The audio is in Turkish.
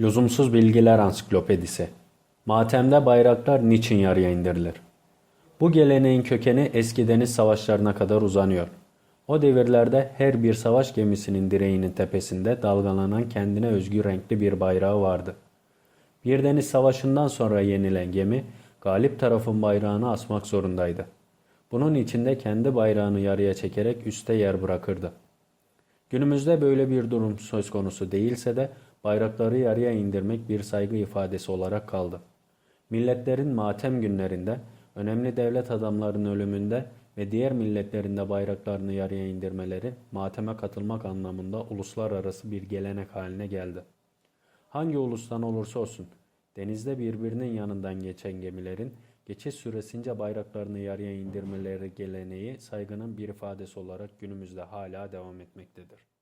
Lüzumsuz Bilgiler Ansiklopedisi Matemde bayraklar niçin yarıya indirilir? Bu geleneğin kökeni eski deniz savaşlarına kadar uzanıyor. O devirlerde her bir savaş gemisinin direğinin tepesinde dalgalanan kendine özgü renkli bir bayrağı vardı. Bir deniz savaşından sonra yenilen gemi galip tarafın bayrağını asmak zorundaydı. Bunun için de kendi bayrağını yarıya çekerek üste yer bırakırdı. Günümüzde böyle bir durum söz konusu değilse de bayrakları yarıya indirmek bir saygı ifadesi olarak kaldı. Milletlerin matem günlerinde, önemli devlet adamlarının ölümünde ve diğer milletlerin de bayraklarını yarıya indirmeleri mateme katılmak anlamında uluslararası bir gelenek haline geldi. Hangi ulustan olursa olsun denizde birbirinin yanından geçen gemilerin geçiş süresince bayraklarını yarıya indirmeleri geleneği saygının bir ifadesi olarak günümüzde hala devam etmektedir.